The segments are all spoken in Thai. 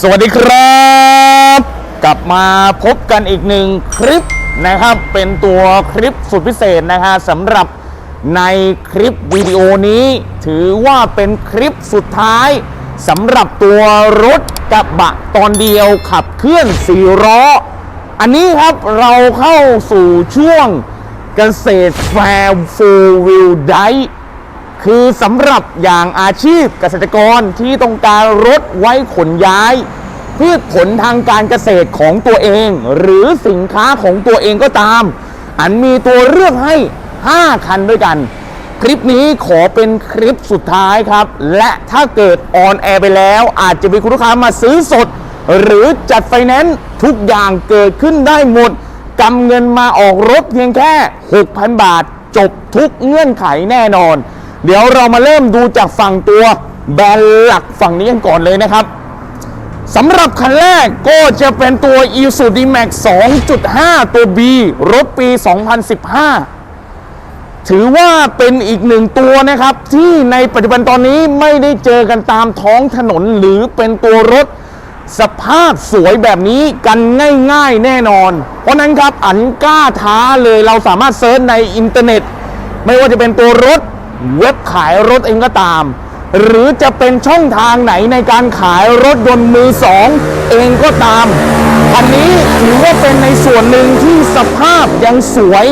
สวัสดีครับ กลับมาพบกันอีกหนึ่งคลิปนะครับ เป็นตัวคลิปสุดพิเศษนะฮะสำหรับในคลิปวิดีโอนี้ ถือว่าเป็นคลิปสุดท้ายสำหรับตัวรถกระบะตอนเดียวขับเคลื่อนสี่ล้อ อันนี้ครับเราเข้าสู่ช่วงเกษตรแฟร์ฟูลวิลได คือสำหรับอย่างอาชีพเกษตรกรที่ต้องการรถไว้ขนย้ายพืชผลทางการเกษตรของตัวเอง หรือสินค้าของตัวเองก็ตาม อันมีตัวเลือกให้ 5 คันด้วยกัน คลิปนี้ขอเป็นคลิปสุดท้ายครับ และถ้าเกิดออนแอร์ไปแล้ว อาจจะมีคุณลูกค้ามาซื้อสด หรือจัดไฟแนนซ์ทุกอย่างเกิดขึ้นได้หมดกำเงินมาออกรถเพียงแค่ 6,000 บาท จบทุกเงื่อนไขแน่นอน เดี๋ยวเรามาเริ่มดูจากฝั่งตัวแบรนด์หลักฝั่งนี้กันก่อนเลยนะครับสำหรับคันแรกก็จะเป็นตัว i s u d m a x 2.5 ตัว B รถปี 2015 ถือว่าเป็นอีกหนึ่งตัวนะครับ ที่ในปัจจุบันตอนนี้ไม่ได้เจอกันตามท้องถนนหรือเป็นตัวรถสภาพสวยแบบนี้กันง่ายๆแน่นอน เพราะนั้นครับอันกล้าท้าเลยเราสามารถเซิร์ชในอินเทอร์เน็ต ไม่ว่าจะเป็นตัวรถ เว็บขายรถเองก็ตาม หรือจะเป็นช่องทางไหนในการขายรถยนต์มือสองเองก็ตามอันนี้ถือว่าเป็นในส่วนหนึ่งที่สภาพยังสวย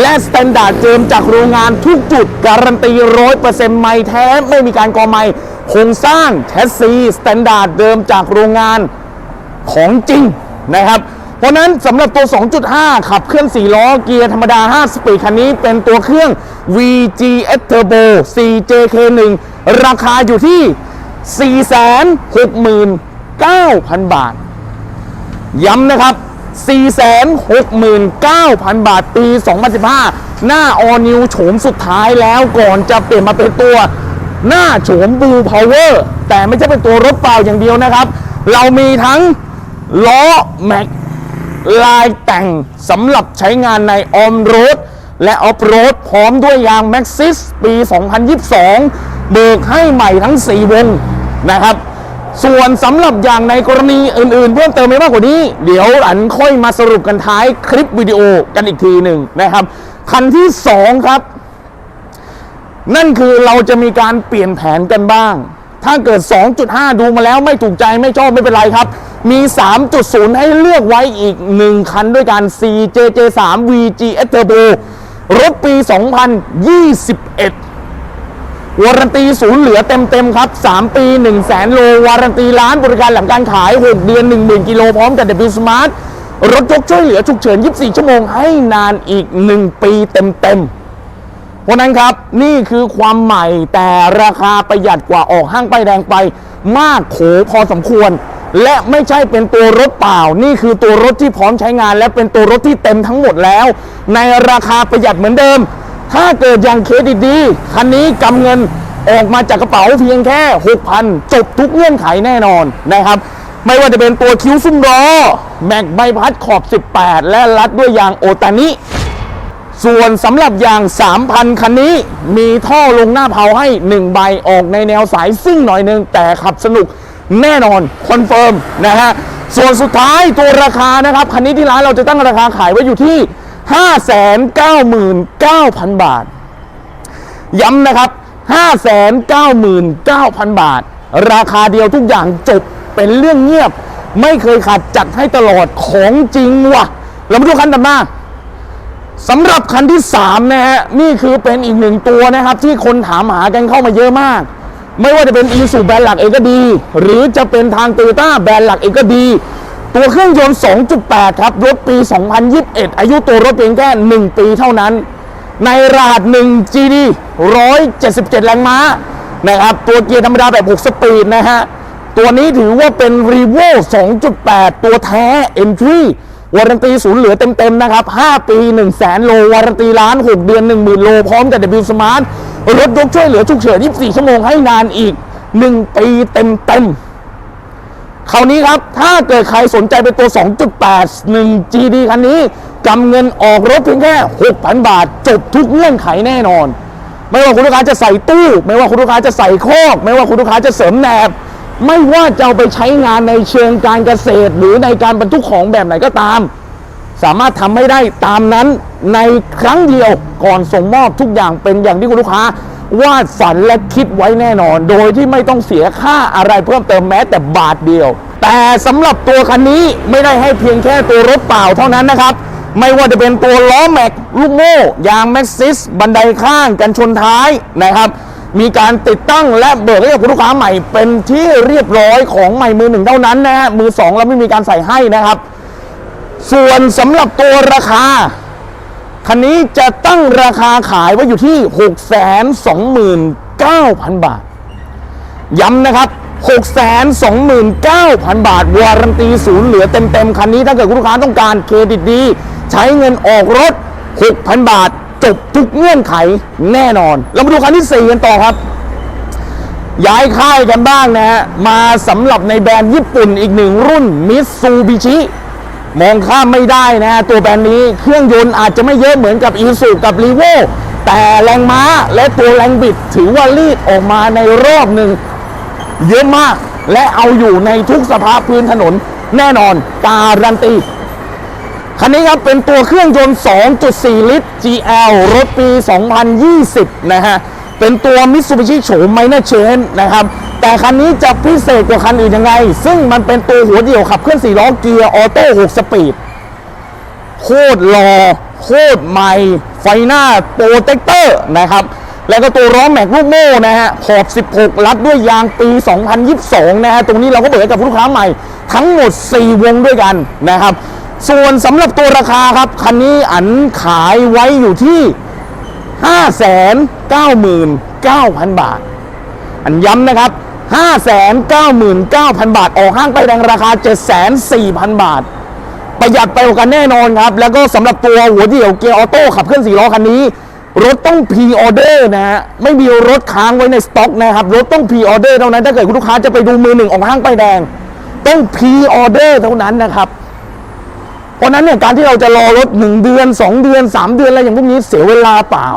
และสแตนดาร์ดเจิมจากโรงงานทุกจุด การันตีร้อยเปอร์เซ็นต์ไม่แท้ไม่มีการกอไม่โครงสร้างแทสซีสแตนดาร์ดเดิมจากโรงงานของจริงนะครับเพราะนั้นสำหรับตัว 2.5 ขับเคลื่อน4ล้อเกียร์ธรรมดา 5 สปีดคันนี้เป็นตัวเครื่อง VGS Turbo CJK1 ราคาอยู่ที่ 469,000 บาท ย้ำนะครับ 469,000 บาทปี 2015 หน้า All New โฉมสุดท้ายแล้วก่อนจะเปลี่ยนมาเป็นตัวหน้าโฉม Blue Power แต่ไม่ใช่เป็นตัวรถเปล่าอย่างเดียวนะครับ เรามีทั้งล้อแม็กลายแต่งสำหรับใช้งานในออมโรด และออฟโรดพร้อมด้วยยาง Maxxis ปี 2022 เบิกให้ใหม่ทั้ง 4 วงนะครับ ส่วนสำหรับอย่างในกรณีอื่นๆ เพิ่มเติมไม่มากกว่านี้ เดี๋ยวอันค่อยมาสรุปกันท้ายคลิปวิดีโอกันอีกทีหนึ่งนะครับ คันที่ 2 ครับ นั่นคือเราจะมีการเปลี่ยนแผนกันบ้าง ถ้าเกิด 2.5 ดูมาแล้วไม่ถูกใจไม่ชอบไม่เป็นไรครับมี 3.0 ให้เลือกไว้อีก 1 คันด้วยกัน CJJ3 VGS Turbo รถปี 2021 วารันตีศูนย์เหลือเต็มๆครับ 3 ปี 1 0 0 0 0แสนโล วารันตีล้านบริการหลังการขาย 6 เดือน 10,000 กิโลพร้อมกับ W Smart รถยกช่วยเหลือฉุกเฉิน 24 ชั่วโมงให้นานอีก 1 ปีเต็มๆเพราะนั้นครับนี่คือความใหม่แต่ราคาประหยัดกว่าออกห้างไปแดงไป มากโขพอสมควร และไม่ใช่เป็นตัวรถเปล่า นี่คือตัวรถที่พร้อมใช้งาน และเป็นตัวรถที่เต็มทั้งหมดแล้ว ในราคาประหยัดเหมือนเดิม ถ้าเกิดอย่างเครดิตดีคันนี้กำเงินออกมาจากกระเป๋าเพียงแค่ 6,000 จบทุกเงื่อนไขแน่นอนนะครับ ไม่ว่าจะเป็นตัวคิ้วซุ้มล้อแม็กใบพัดขอบ 18 และรัดด้วยยางโอตานิส่วนสำหรับยาง 3,000 คันนี้มีท่อลงหน้าเผาให้ 1 ใบออกในแนวสายซิ่งหน่อยหนึง แต่ขับสนุกแน่นอน คอนเฟิร์มนะฮะ ส่วนสุดท้ายตัวราคานะครับ คันนี้ที่ร้านเราจะตั้งราคาขายไว้อยู่ที่ 599,000บาท ย้ำนะครับ599,000บาท ราคาเดียวทุกอย่างจบเป็นเรื่องเงียบ ไม่เคยขาดจัดให้ตลอดของจริงว่ะ เรามาดูคันต่อมาสำหรับคันที่ 3 นะฮะ นี่คือเป็นอีกหนึ่งตัวนะครับ ที่คนถามหากันเข้ามาเยอะมาก ไม่ว่าจะเป็นอีซูแบรนด์หลักเองก็ดี หรือจะเป็นทางโตโยต้าแบรนด์หลักเองก็ดี ตัวเครื่องยนต์ 2.8 ครับ รถปี 2021 อายุตัวรถเพียงแค่ 1 ปีเท่านั้น ในรหัส1 GD 177 แรงม้านะครับ ตัวเกียร์ธรรมดาแบบ 6 สปีดนะฮะ ตัวนี้ถือว่าเป็น r e v o 2.8 ตัวแท้ Entry วารันตีศูนย์เหลือเต็ม ๆ นะครับ 5 ปี 1 0 0 0 0แสนโล วารันตีล้าน 6 เดือน 10,000 โล พร้อมกับ W Smart รถยกช่วยเหลือฉุกเฉิน 24 ชั่วโมงให้นานอีก 1 ปีเต็ม ๆ คราวนี้ครับ ถ้าเกิดใครสนใจเป็นตัว 2.8 1 GD คันนี้กำเงินออกรถเพียงแค่ 6,000 บาท จบทุกเงื่อนไขแน่นอน ไม่ว่าคุณลูกค้าจะใส่ตู้ ไม่ว่าคุณลูกค้าจะใส่คอก ไม่ว่าคุณลูกค้าจะเสริมแหนบ ไม่ว่าจะเอาไปใช้งานในเชิงการเกษตร หรือในการบรรทุกของแบบไหนก็ตาม สามารถทำให้ได้ตามนั้นในครั้งเดียวก่อนส่งมอบทุกอย่างเป็นอย่างที่คุณลูกค้า วาดฝันและคิดไว้แน่นอน โดยที่ไม่ต้องเสียค่าอะไรเพิ่มเติมแม้แต่บาทเดียว แต่สำหรับตัวคันนี้ไม่ได้ให้เพียงแค่ตัวรถเปล่าเท่านั้นนะครับ ไม่ว่าจะเป็นตัวล้อแม็กลูกโม่ยางแม็กซิส บันไดข้างกันชนท้ายนะครับ มีการติดตั้งและเบิกให้กับลูกค้าใหม่เป็นที่เรียบร้อยของใหม่มือหนึ่งเท่านั้นนะฮะมือสองเราไม่มีการใส่ให้นะครับ ส่วนสำหรับตัวราคา คันนี้จะตั้งราคาขายไว้อยู่ที่ 629,000 บาท ย้ำนะครับ 629,000 บาท วารันตีศูนย์เหลือเต็มๆ คันนี้ถ้าเกิดคุณลูกค้าต้องการเครดิตดี ใช้เงินออกรถ 6,000 บาท จบทุกเงื่อนไขแน่นอน เรามาดูคันที่ 4 กันต่อครับ ย้ายค่ายกันบ้างนะฮะ มาสำหรับในแบรนด์ญี่ปุ่นอีกหนึ่งรุ่นมิตซูบิชิ มองข้ามไม่ได้นะฮะตัวแบรนด์นี้เครื่องยนต์อาจจะไม่เยอะเหมือนกับอีซูกับรีโวแต่แรงม้าและตัวแรงบิดถือว่ารีดออกมาในรอบหนึ่งเยอะมากและเอาอยู่ในทุกสภาพพื้นถนนแน่นอนการันตีคันนี้ครับเป็นตัวเครื่องยนต์ 2.4 ลิตร GL รถปี 2020 นะฮะ เป็นตัว Mitsubishi โฉม Minor Change นะครับ แต่คันนี้จะพิเศษกว่าคันอื่นยังไง ซึ่งมันเป็นตัวหัวเดี่ยวขับเคลื่อน4ล้อเกียร์ออโต้6สปีด โคตรหล่อโคตรใหม่ ไฟหน้าโปรเทคเตอร์นะครับ แล้วก็ตัวล้อแม็กลูกโม่นะฮะขอบ 16 รัดด้วยยางปี 2022 นะฮะ ตรงนี้เราก็เบิกให้กับลูกค้าใหม่ ทั้งหมด 4 วงด้วยกันนะครับ ส่วนสำหรับตัวราคาครับ คันนี้อันขายไว้อยู่ที่ 599,000 บาท อันย้ำนะครับ 599,000 บาท ออกห้างไปแดงราคา 74,000 บาท ประหยัดไปกว่ากันแน่นอนครับ แล้วก็สำหรับตัวหัวเดี่ยวเกียร์ออโต้ขับเคลื่อนสี่ล้อคันนี้ รถต้องพรีออเดอร์นะฮะ ไม่มีรถค้างไว้ในสต็อกนะครับ รถต้องพรีออเดอร์เท่านั้น ถ้าเกิดคุณลูกค้าจะไปดูมือหนึ่งออกห้างไปแดง ต้องพรีออเดอร์เท่านั้นนะครับเพราะฉะนั้นเนี่ยการที่เราจะรอรถ 1 เดือน 2 เดือน 3 เดือนอะไรอย่างพวกนี้เสียเวลาเปล่า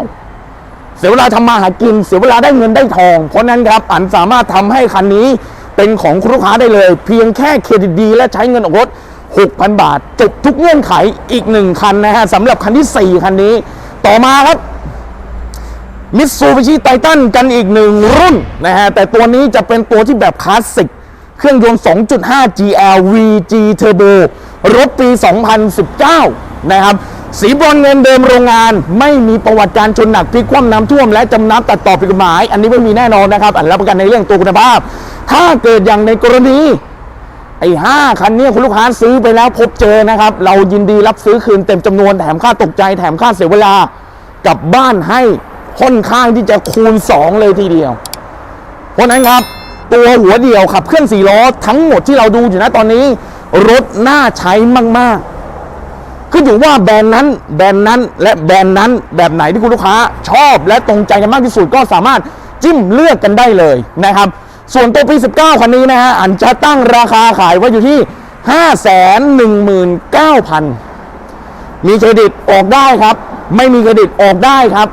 เสียเวลาทำมาหากิน เสียเวลาได้เงินได้ทอง เพราะนั้นครับอันสามารถทำให้คันนี้เป็นของคุณลูกค้าได้เลย เพียงแค่เครดิตดี และใช้เงินออกรถ 6,000 บาท จบทุกเงื่อนไขอีกหนึ่งคันนะฮะสำหรับคันที่ 4 คันนี้ ต่อมาครับมิตซูบิชิไททันกันอีกหนึ่งรุ่นนะฮะแต่ตัวนี้จะเป็นตัวที่แบบคลาสสิกเครื่องยนต์ 2.5 GL VG Turbo รถปี 2019 นะครับ สีบรอนเงินเดิมโรงงาน ไม่มีประวัติการชนหนักพลิกคว่ำน้ำท่วมและจำน้ำตัดต่อผิดกฎหมาย อันนี้ไม่มีแน่นอนนะครับ อันรับประกันในเรื่องตัวคุณภาพ ถ้าเกิดอย่างในกรณีไอ้ห้าคันนี้คุณลูกค้าซื้อไปแล้วพบเจอนะครับ เรายินดีรับซื้อคืนเต็มจำนวนแถมค่าตกใจแถมค่าเสียเวลากลับบ้านให้ค่อนข้างที่จะคูณ 2 เลยทีเดียว เพราะฉะนั้นครับ ตัวหัวเดี่ยวขับเคลื่อนสี่ล้อทั้งหมดที่เราดูอยู่นะตอนนี้ รถน่าใช้มาก ๆ ขึ้นอยู่ว่าแบรนด์นั้น แบรนด์นั้น และแบรนด์นั้นแบบไหนที่คุณลูกค้า ชอบและตรงใจกันมากที่สุดก็สามารถจิ้มเลือกกันได้เลยนะครับ ส่วนตัวปี 19 คันนี้นะฮะอันจะตั้งราคาขายไว้อยู่ที่ 519,000 มีเครดิตออกได้ครับ ไม่มีเครดิตออกได้ครับ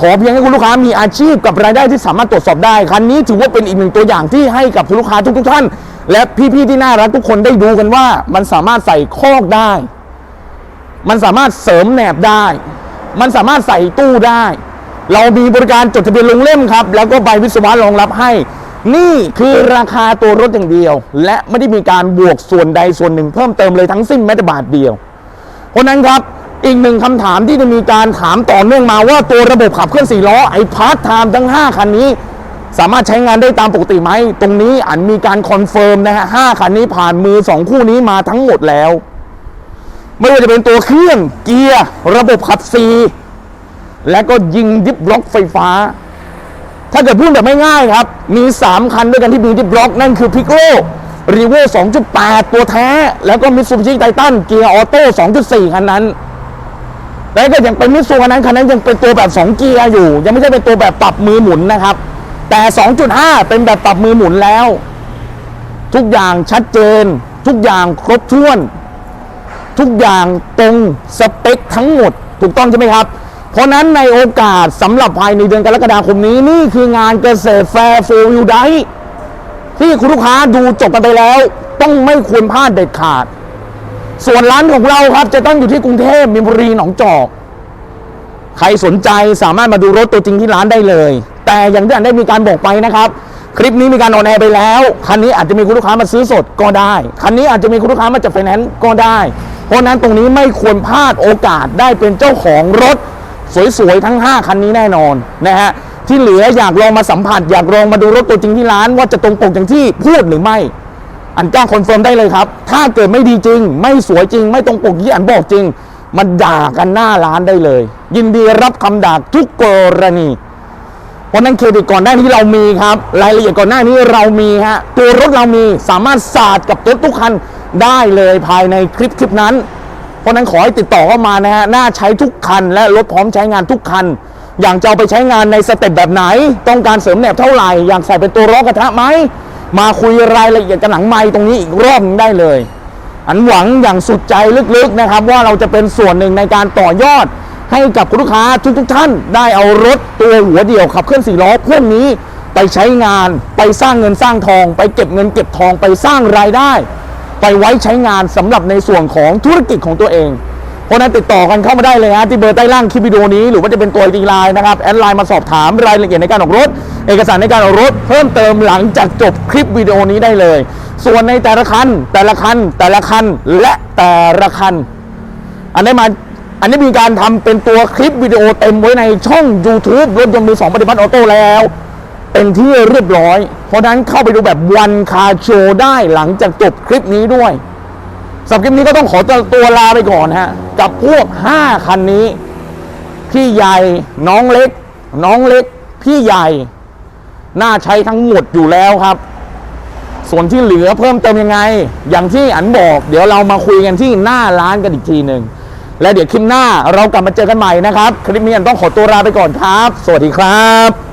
ขอเพียงให้คุณลูกค้ามีอาชีพกับรายได้ที่สามารถตรวจสอบได้ คันนี้ถือว่าเป็นอีกหนึ่งตัวอย่างที่ให้กับคุณลูกค้าทุกๆท่าน และพี่ๆที่น่ารักทุกคนได้ดูกันว่ามันสามารถใส่คอกได้ มันสามารถเสริมแหนบได้ มันสามารถใส่ตู้ได้ เรามีบริการจดทะเบียนลงเล่มครับ แล้วก็ใบวิศวะรองรับให้ นี่คือราคาตัวรถอย่างเดียว และไม่ได้มีการบวกส่วนใดส่วนหนึ่งเพิ่มเติมเลยทั้งสิ้นแม้แต่บาทเดียว เพราะนั้นครับอีกหนึ่งคำถามที่จะมีการถามต่อเนื่องมาว่าตัวระบบขับเคลื่อนสี่ล้อไอ้พาร์ทไทม์ทั้ง 5 คันนี้ สามารถใช้งานได้ตามปกติไหม ตรงนี้อันมีการคอนเฟิร์มนะฮะห้าคันนี้ผ่านมือ 2 คู่นี้มาทั้งหมดแล้ว ไม่ว่าจะเป็นตัวเครื่องเกียร์ระบบขับซีและก็ยิงดิฟบล็อกไฟฟ้า ถ้าเกิดพูดแบบไม่ง่ายครับ มี 3 คันด้วยกันที่มีดิฟบล็อก นั่นคือพิกโ o รีโว2.8 ตัวแท้ แล้วก็มิตซูบิชิไททันเกียร์ออโต้2.4 คันนั้น แล้วก็ยังเป็นมิตซูคันนั้นคันนั้นยังเป็นตัวแบบ 2 เกียร์อยู่ ยังไม่ใช่เป็นตัวแบบปรับมือหมุนนะครับ แต่ 2.5 เป็นแบบปรับมือหมุนแล้ว ทุกอย่างชัดเจน ทุกอย่างครบถ้วน ทุกอย่างตรงสเปคทั้งหมด ถูกต้องใช่ไหมครับ เพราะนั้นในโอกาสสำหรับภายในเดือนกรกฎาคมนี้ นี่คืองานเกษตรแฟร์โฟวิวไดที่คุณลูกค้าดูจบกันไปแล้ว ต้องไม่ควรพลาดเด็ดขาด ส่วนร้านของเราครับ จะต้องอยู่ที่กรุงเทพมีนบุรีหนองจอก ใครสนใจสามารถมาดูรถตัวจริงที่ร้านได้เลย แต่อย่างที่อันได้มีการบอกไปนะครับคลิปนี้มีการออนแอร์ไปแล้ว คันนี้อาจจะมีคุณลูกค้ามาซื้อสดก็ได้ คันนี้อาจจะมีคุณลูกค้ามาจัดไฟแนนซ์ก็ได้ เพราะนั้นตรงนี้ไม่ควรพลาดโอกาสได้เป็นเจ้าของรถสวยๆทั้ง 5 คันนี้แน่นอนนะฮะที่เหลืออยากลองมาสัมผัส อยากลองมาดูรถตัวจริงที่ร้าน ว่าจะตรงปกอย่างที่พูดหรือไม่ อันกล้าคอนเฟิร์มได้เลยครับ ถ้าเกิดไม่ดีจริง ไม่สวยจริง ไม่ตรงปกที่อันบอกจริง มันด่ากันหน้าร้านได้เลย ยินดีรับคำด่าทุกกรณีเพราะนั้นเครดิตก่อนหน้านี้เรามีครับ รายละเอียดก่อนหน้านี้เรามีฮะตัวรถเรามีสามารถสาดกับรถทุกคัน ได้เลยภายในคลิปคลิปนั้น เพราะนั้นขอให้ติดต่อเข้ามานะฮะน่าใช้ทุกคัน และรถพร้อมใช้งานทุกคัน อย่างจะเอาไปใช้งานในสเต็ปแบบไหน ต้องการเสริมแหนบเท่าไหร่ อยากใส่เป็นตัวล้อกระทะไหมมาคุยรายละเอียดกันหลังไม้ตรงนี้อีกรอบหนึ่งได้เลย อันหวังอย่างสุดใจลึกๆนะครับ ว่าเราจะเป็นส่วนหนึ่งในการต่อยอด ให้กับคุณลูกค้าทุกๆท่าน ได้เอารถตัวหัวเดียวขับเคลื่อนสี่ล้อพวกนี้ไปใช้งานไปสร้างเงินสร้างทอง ไปเก็บเงินเก็บทองไปสร้างรายได้ ไปไว้ใช้งานสำหรับในส่วนของธุรกิจของตัวเอง เพราะนั้นติดต่อกันเข้ามาได้เลยฮะที่เบอร์ใต้ล่างคลิปวิดีโอนี้หรือว่าจะเป็นตัวดีไลน์นะครับแอดไลน์มาสอบถามรายละเอียดในการออกรถ เอกสารในการออกรถ เพิ่มเติมหลังจากจบคลิปวิดีโอนี้ได้เลย ส่วนในแต่ละคันแต่ละคันแต่ละคันและแต่ละคันอันนี้มาอันนี้มีการทำเป็นตัวคลิปวิดีโอเต็มไว้ในช่อง YouTube รถยนต์มือสองปฏิพัฒน์ออโต้แล้ว เป็นที่เรียบร้อย เพราะนั้นเข้าไปดูแบบวันคาโชได้หลังจากจบคลิปนี้ด้วยสำหรับคลิปนี้ก็ต้องขอตัวตัวลาไปก่อนฮะ กับพวก 5 คันนี้ พี่ใหญ่น้องเล็ก น้องเล็ก พี่ใหญ่ น่าใช้ทั้งหมดอยู่แล้วครับ ส่วนที่เหลือเพิ่มเติมยังไง อย่างที่อันบอก เดี๋ยวเรามาคุยกันที่หน้าร้านกันอีกทีหนึ่งและเดี๋ยวคลิปหน้าเรากลับมาเจอกันใหม่นะครับ คลิปนี้อันต้องขอตัวลาไปก่อนครับ สวัสดีครับ